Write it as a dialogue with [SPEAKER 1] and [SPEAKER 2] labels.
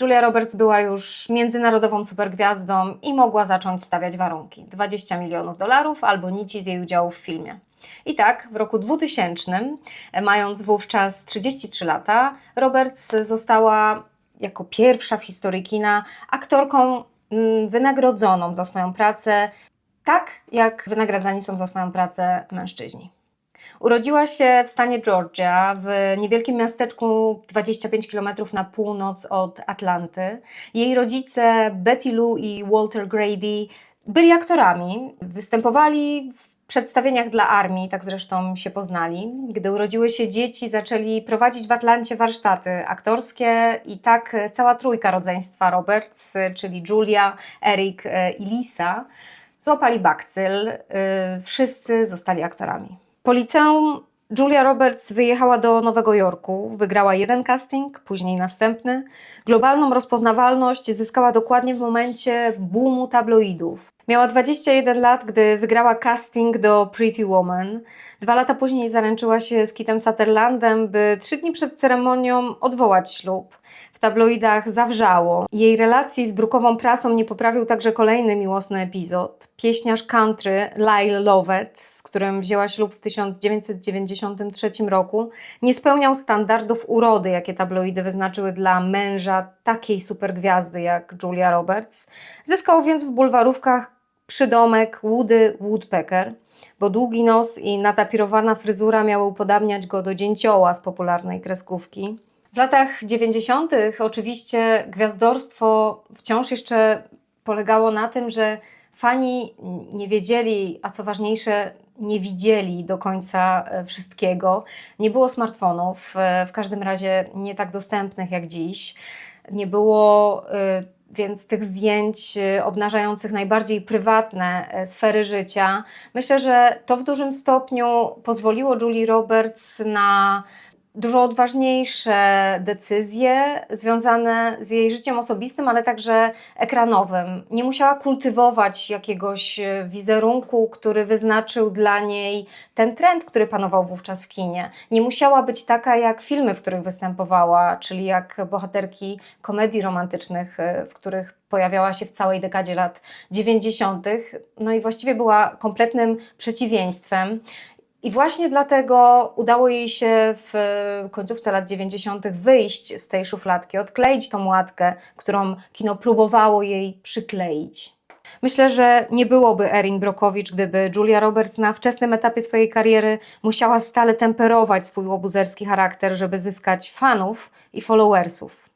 [SPEAKER 1] Julia Roberts była już międzynarodową supergwiazdą i mogła zacząć stawiać warunki. 20 milionów dolarów albo nici z jej udziału w filmie. I tak, w roku 2000, mając wówczas 33 lata, Roberts została jako pierwsza w historii kina aktorką mm, wynagrodzoną za swoją pracę, tak jak wynagradzani są za swoją pracę mężczyźni. Urodziła się w stanie Georgia, w niewielkim miasteczku 25 km na północ od Atlanty. Jej rodzice Betty Lou i Walter Grady byli aktorami. Występowali w przedstawieniach dla armii, tak zresztą się poznali. Gdy urodziły się dzieci, zaczęli prowadzić w Atlancie warsztaty aktorskie i tak cała trójka rodzeństwa Roberts, czyli Julia, Eric i Lisa, złapali bakcyl. y, Wszyscy zostali aktorami. Po liceum Julia Roberts wyjechała do Nowego Jorku, wygrała jeden casting, później następny. Globalną rozpoznawalność zyskała dokładnie w momencie boomu tabloidów. Miała 21 lat, gdy wygrała casting do Pretty Woman. Dwa lata później zaręczyła się z Kitem Sutherlandem, by trzy dni przed ceremonią odwołać ślub. W tabloidach zawrzało. Jej relacji z brukową prasą nie poprawił także kolejny miłosny epizod. Pieśniarz country Lyle Lovett, z którym wzięła ślub w 1993 roku, nie spełniał standardów urody, jakie tabloidy wyznaczyły dla męża takiej supergwiazdy jak Julia Roberts. Zyskał więc w bulwarówkach przydomek Woody Woodpecker, bo długi nos i natapirowana fryzura miały upodabniać go do dzięcioła z popularnej kreskówki. W latach 90. oczywiście gwiazdorstwo wciąż jeszcze polegało na tym, że fani nie wiedzieli, a co ważniejsze, nie widzieli do końca e, wszystkiego. Nie było smartfonów, e, w każdym razie nie tak dostępnych jak dziś. Nie było e, więc tych zdjęć e, obnażających najbardziej prywatne e, sfery życia. Myślę, że to w dużym stopniu pozwoliło Julie Roberts na dużo odważniejsze decyzje związane z jej życiem osobistym, ale także ekranowym. Nie musiała kultywować jakiegoś e, wizerunku, który wyznaczył dla niej ten trend, który panował wówczas w kinie. Nie musiała być taka jak filmy, w których występowała, czyli jak bohaterki komedii romantycznych, e, w których pojawiała się w całej dekadzie lat 90. No i właściwie była kompletnym przeciwieństwem. I właśnie dlatego udało jej się w końcówce lat 90. wyjść z tej szufladki, odkleić tą łatkę, którą kino próbowało jej przykleić. Myślę, że nie byłoby Erin Brokowicz, gdyby Julia Roberts na wczesnym etapie swojej kariery musiała stale temperować swój łobuzerski charakter, żeby zyskać fanów i followersów.